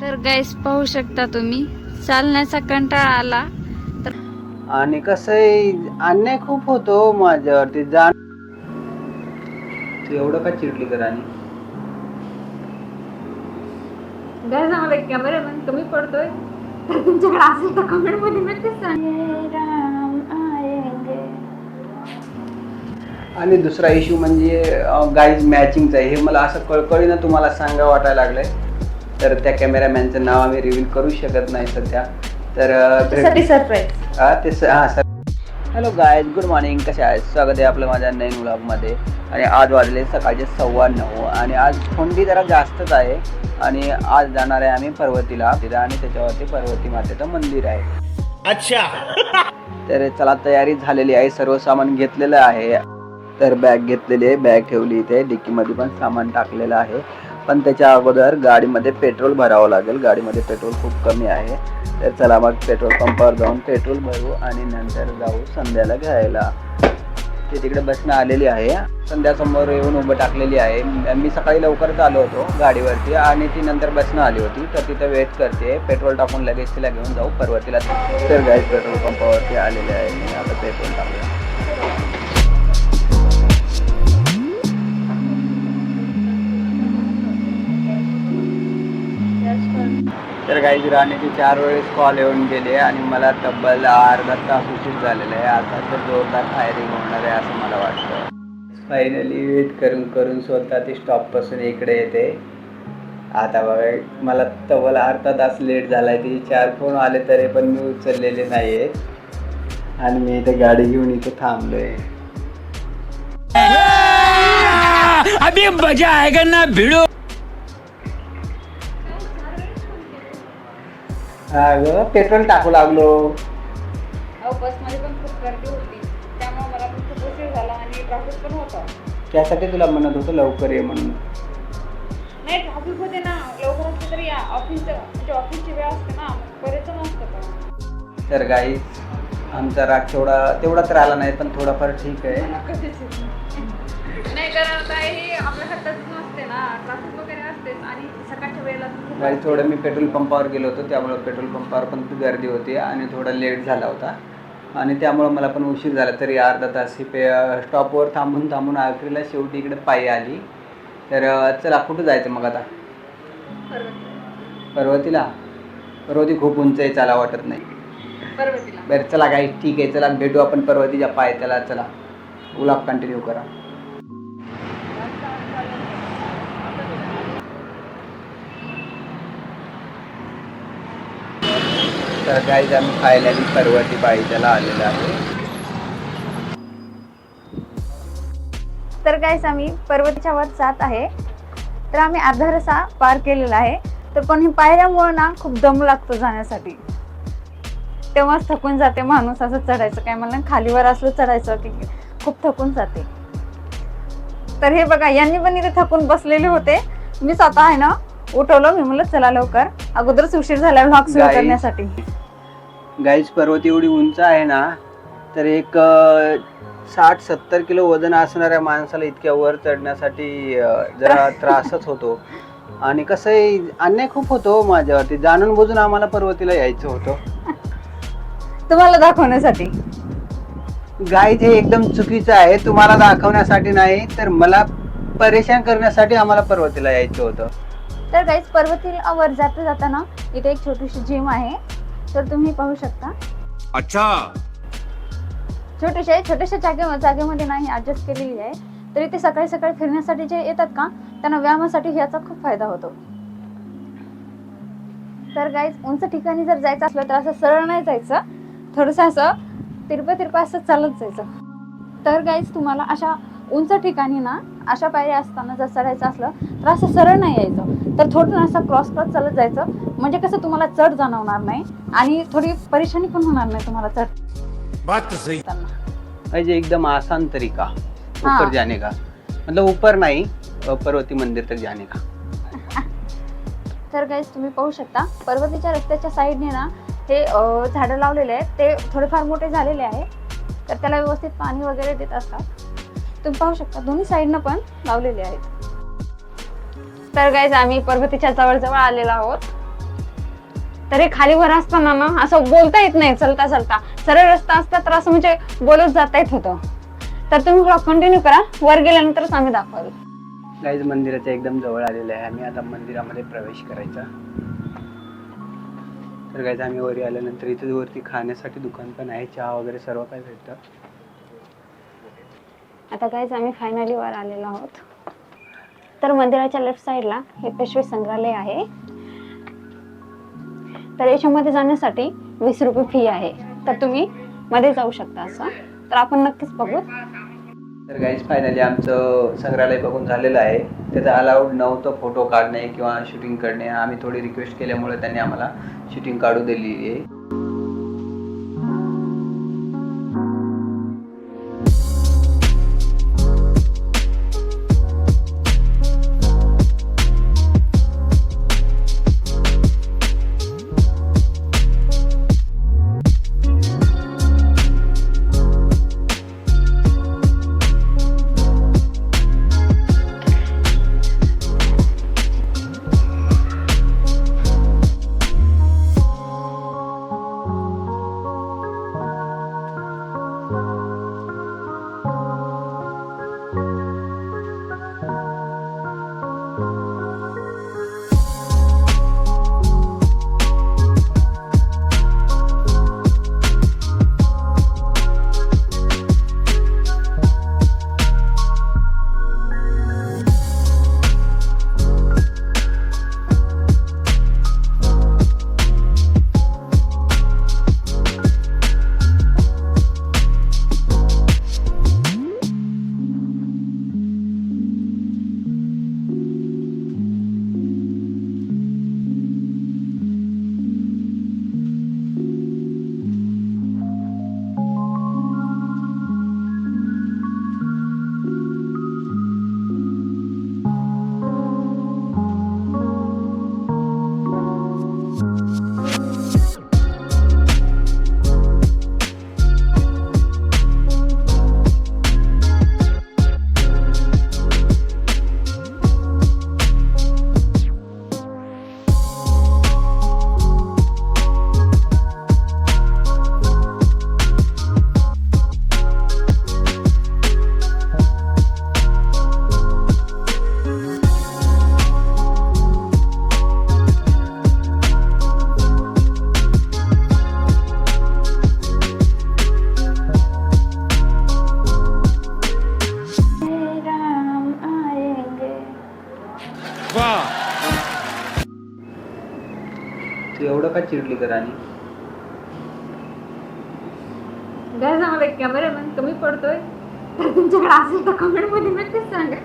तर गाईस पाहू शकता तुम्ही चालण्याचा कंटाळा आला. आणि कसं आहे अन्याय खूप होतो माझ्यावरती. जाण तू एवढं का चिडली कर आणि? गाईस आम्हाला कॅमेरामॅन कमी पडतोय. तर तुमच्याकडे असेल तर कमेंटमध्ये नक्कीच आणि दुसरा इश्यू म्हणजे गाईज मॅचिंगचा आहे. हे मला असं कळकळीनं तुम्हाला सांगा वाटायला लागलंय. तर त्या कॅमेरामॅनचं नाव आम्ही रिव्हील करू शकत नाही सध्या. तर सरप्राईज हा ते हा sir hello guys good morning कसे आहेत? स्वागत आहे आपलं माझ्या नवीन व्लॉगमध्ये आणि आज वाजले सकाळचे सव्वा नऊ आणि आज थंडी जरा जास्तच आहे. आणि आज जाणार आहे आम्ही पर्वतीला. तिथं आणि त्याच्यावरती पर्वती मातेचं मंदिर आहे. अच्छा. तर चला तयारी झालेली आहे. सर्व सामान घेतलेलं आहे. तर बॅग घेतलेली आहे. बॅग ठेवली इथे. डिक्कीमध्ये पण सामान टाकलेलं आहे. पण त्याच्या अगोदर गाडीमध्ये पेट्रोल भरावं लागेल. गाडीमध्ये पेट्रोल खूप कमी आहे. तर चला मग पेट्रोल पंपावर जाऊन पेट्रोल भरू आणि नंतर जाऊ संध्याला घ्यायला. ते तिकडे बसणं आलेली आहे. संध्यासमोर येऊन उभं टाकलेली आहे. मी सकाळी लवकरच आलो होतो गाडीवरती आणि ती नंतर बसणं आली होती. तर तिथं वेट करते. पेट्रोल टाकून लगेच तिला घेऊन जाऊ. पर्वतीला तर गाईज पेट्रोल पंपावरती आलेले आहे. मी आता पेट्रोल टाकूया. तर काही राहण्याचे चार वेळेस कॉल येऊन गेले आणि मला तब्बल अर्धा तास उशीर झालेला आहे. आता तर जोरदार फायरिंग होणार आहे असं मला वाटतं. फायनली वेट करून करून स्वतः ती स्टॉपपासून इकडे येते. आता बघा मला तब्बल अर्धा तास लेट झाला आहे ती चार फोन आले तरी पण मी उचललेले नाही आहेत आणि मी इथे गाडी घेऊन इथे थांबलोय. अभी मजा आएगा ना भिड़ो। अगं पेट्रोल टाकू लागलो. बसमध्ये पण खूप गर्दी होती. त्यामुळे मला पण खूप उशीर झाला आणि ट्रॅफिक पण होता. त्यासाठी तुला म्हणत होतं लवकर ये म्हणून. नाही ट्रॅफिक होते ना. लवकर असते तरी ऑफिसचं म्हणजे ऑफिसची वेळ असते ना. बरेच नसतं तर गाई आमचा राग तेवढा तेवढा तर आला नाही पण थोडाफार ठीक आहे. नाही. कारण आता हे आपल्या हातात नसते ना. ट्रॅफिक वगैरे असतेच आणि सकाळच्या वेळेला तर खूप गाई थोडं मी पेट्रोल पंपावर गेलो होतो त्यामुळं पेट्रोल पंपावर पण खूप गर्दी होती आणि थोडा लेट झाला होता. आणि त्यामुळं मला पण उशीर झाला तरी अर्धा तास ही पे स्टॉपवर थांबून थांबून आखरीला शेवटी इकडे पायी आली. तर चला कुठं जायचं मग आता? पर्वती पर्वतीला? पर्वती खूप उंच आहे चाला वाटत नाही. पर्वतीला. बरं चला काही ठीक आहे चला भेटू आपण पर्वतीच्या पाय त्याला चला. गुलाब कंटिन्यू करा. तर काही आम्ही फायनली पर्वती पायथ्याला आलेलो आहे. तर गाईस आम्ही पर्वतीच्या वर जात आहे. तर आम्ही अर्धा रसा पार केलेला आहे. तर पण हे पायऱ्यामुळं ना खूप दम लागतो जाण्यासाठी. तेव्हाच थकून जाते माणूस असं चढायचं. काय म्हणलं खालीवर असलं चढायचं की खूप थकून जाते. तर हे बघा यांनी पण इथे थकून बसलेले होते. मी स्वतः आहे ना उठवलं. मी म्हणलं चला लवकर. अगोदरच उशीर झाला व्लॉग सुरू. करण्यासाठी. गाईज पर्वत एवढी उंच आहे ना तर एक साठ सत्तर किलो वजन असणाऱ्या माणसाला इतक्या वर चढण्यासाठी जरा त्रासच होतो. आणि कसं आहे अन्याय खूप होतो माझ्यावरती. जाणून बुजून आम्हाला पर्वतीला यायचं होतं. तुम्हाला दाखवण्यासाठी. गाईज हे एकदम चुकीचं आहे तुम्हाला दाखवण्यासाठी नाही तर मला परेशान करण्यासाठी आम्हाला पर्वतीला यायचं होतं. तर गाईज पर्वतीला वर जाता जाताना इथे एक छोटीशी जिम आहे. तर तुम्ही पाहू शकता. अच्छा. छोटीशा छोट्याशा जागे जागेमध्ये नाही ऍडजस्ट केलेली आहे. तर इथे सकाळी सकाळी फिरण्यासाठी जे येतात का त्यांना व्यायामासाठी ह्याचा खूप फायदा होतो. तर गाईज उंच ठिकाणी जर जायचं असलं तर असं सरळ नाही जायचं. थोडंसं असं तिरपं तिरपं असं चालत जायचं. तर गाईज तुम्हाला अशा उंच ठिकाणी ना अशा पायऱ्या असताना जर चढायचं असलं तर असं सरळ नाही यायचं. तर थोडं असं क्रॉस क्रॉस चालत जायचं. म्हणजे कसं तुम्हाला चढ जाणवणार नाही आणि थोडी परेशानी पण होणार नाही तुम्हाला चढ. म्हणजे एकदम आसान तरीका. ऊपर जाने का? मतलब ऊपर नहीं पर्वती मंदिर तक जाने का? तर गाईज तुम्ही पाहू शकता पर्वतीच्या रस्त्याच्या साईडने ना हे झाडं लावलेले आहेत. ते थोडेफार मोठे झालेले आहे. तर त्याला व्यवस्थित पाणी वगैरे देत असतात. तुम्ही पाहू शकता दोन्ही साईडनं पण लावलेले आहेत. तर गाईज आम्ही पर्वतीच्या जवळ जवळ आलेलो आहोत. तर हे खाली वर असताना ना असं बोलता येत नाही चलता चलता. सरळ रस्ता असता तर असं म्हणजे बोलत जाता येत होतं. तर तुम्ही थोडं कंटिन्यू करा. वर गेल्यानंतरच आम्ही दाखवाल गाईज मंदिराच्या एकदम जवळ आलेलं आहे. आम्ही आता मंदिरामध्ये प्रवेश करायचा. तर गाईज आम्ही वरी आल्यानंतर इथे वरती खाण्यासाठी दुकान पण आहे. चहा वगैरे सर्व काही भेटतं. आता काहीच आम्ही फायनली वर आलेलो आहोत. तर मंदिराच्या लेफ्ट साईडला हे पेशवे संग्रहालय आहे. तर याच्यामध्ये जाण्यासाठी वीस रुपये फी आहे. तर तुम्ही मध्ये जाऊ शकता असं. तर आपण नक्कीच बघू. तर गाईज फायनली आमचं संग्रहालय बघून झालेलं आहे. त्याचं अलाउड नव्हतं फोटो काढणे किंवा शूटिंग करणे. आम्ही थोडी रिक्वेस्ट केल्यामुळे त्यांनी आम्हाला शूटिंग काढू दिली आहे. चिडली कर आणि गॅस आम्हाला कॅमेरामॅन कमी पडतोय. तर तुमच्याकडे असेल तर कमेंटमध्ये नक्कीच सांगा.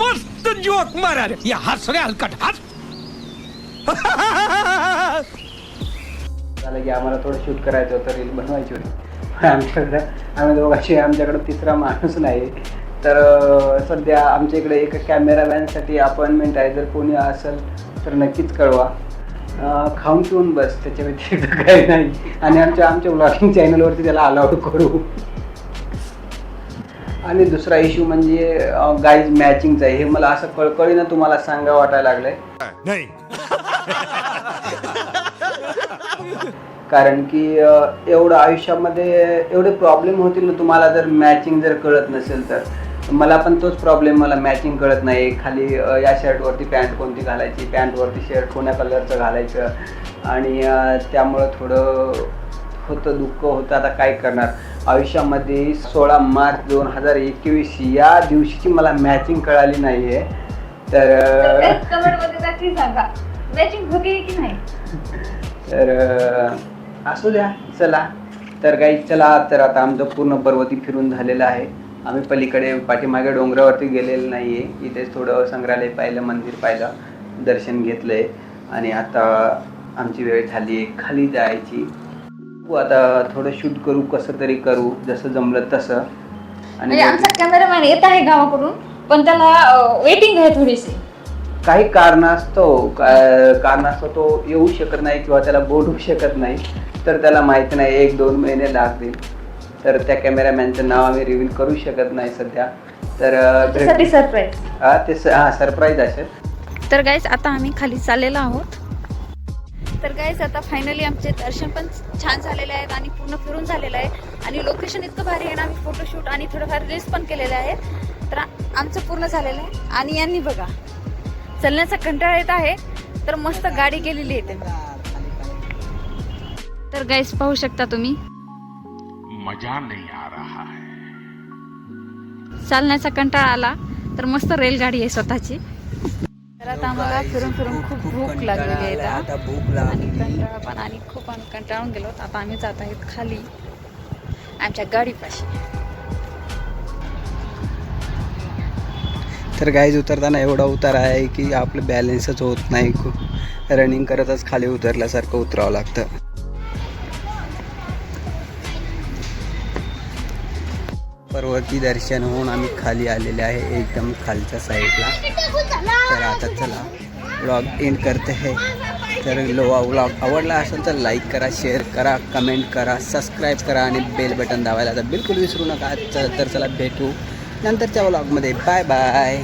मस्त जोक मारा रे. या हस रे हलकट हस झालं की आम्हाला थोडं शूट करायचं होतं रील बनवायची होती. आमच्याकडं आम्ही दोघांशी आमच्याकडं तिसरा माणूस नाही. तर अं, सध्या आमच्या इकडे एक कॅमेरामॅनसाठी अपॉइंटमेंट आहे. जर कोणी असेल तर नक्कीच कळवा. खाऊन पिऊन बस त्याच्या व्यतिरिक्त काही नाही. आणि आमच्या आमच्या ब्लॉगिंग चॅनलवरती त्याला अलाउड करू. आणि दुसरा इश्यू म्हणजे गाईज मॅचिंगचा आहे. हे मला असं कळकळीनं तुम्हाला सांगा वाटायला लागलंय. नाही. कारण की एवढं आयुष्यामध्ये एवढे प्रॉब्लेम होतील ना तुम्हाला जर मॅचिंग जर कळत नसेल तर. मला पण तोच प्रॉब्लेम मला मॅचिंग कळत नाही. खाली या शर्टवरती पॅन्ट कोणती घालायची पॅन्टवरती शर्ट कोण्या कलरचं घालायचं? आणि त्यामुळं थोडं होतं दुःख होतं आता काय करणार? आयुष्यामध्ये सोळा मार्च दोन हजार एकवीस या दिवशीची मला मॅचिंग कळाली नाही आहे तर तर असू द्या चला. तर काही चला तर आता आमचं पूर्ण पर्वती फिरून झालेलं आहे. आम्ही पलीकडे पाठीमागे डोंगरावरती गेलेलं नाही आहे इथेच थोडं संग्रहालय पाहिलं मंदिर पाहिलं दर्शन घेतलं आहे आणि आता आमची वेळ झाली आहे खाली जायची. आता थोडं शूट करू कसं तरी करू जसं जमलं तसं. म्हणजे आमचा कॅमेरामॅन येत आहे गावाकडून पण त्याला वेटिंग आहे थोडीशी. काही कारणास्तव कारणास्तव तो येऊ शकत नाही किंवा त्याला बोलू शकत नाही. तर त्याला माहिती नाही एक दोन महिने लागतील. तर त्या कॅमेरामॅनचं नाव आम्ही रिव्हील करू शकत नाही सध्या. तर त्यासाठी सरप्राईज हा ते स- हा सरप्राईज असेल. तर गाईज आता आम्ही खाली चाललेलो आहोत. तर गाईस आता फायनली आमचे दर्शन पण छान झालेले आहेत आणि पूर्ण फिरून झालेलं आहे. आणि लोकेशन इतकं भारी आहे ना आम्ही फोटोशूट आणि थोडंफार रील्स पण केलेले आहेत. तर आ- आमचं पूर्ण झालेलं आहे. आणि यांनी बघा चलण्याचा कंटाळा येत आहे. तर मस्त गाडी गेलेली आहे त्यांनी. तर गाईस पाहू शकता तुम्ही? मजा नहीं आ रहा है। चालण्याचा कंटाळा आला तर मस्त रेलगाडी आहे स्वतःची. तर आता आम्हाला फिरून फिरून खूप भूक लागलेली आहे भूक आणि कंटाळा पण आणि खूप आम्ही कंटाळून गेलो. आता आम्ही जात आहेत खाली आमच्या गाडीपाशी. तर गाईज उतरताना एवढा उतार आहे की आपलं बॅलेन्सच होत नाही. खूप रनिंग करतच खाली उतरल्यासारखं उतरावं लागतं. पर्वती दर्शन होऊन आम्ही खाली आलेले आहे एकदम खालच्या साईडला. तर आता चला व्लॉग एंड करते है. तर लोवा व्लॉग आवडला असेल तर लाईक करा शेअर करा कमेंट करा सबस्क्राईब करा आणि बेल बटन दाबायला तर बिलकुल विसरू नका. चला तर चला भेटू नंतरच्या व्लॉगमध्ये बाय बाय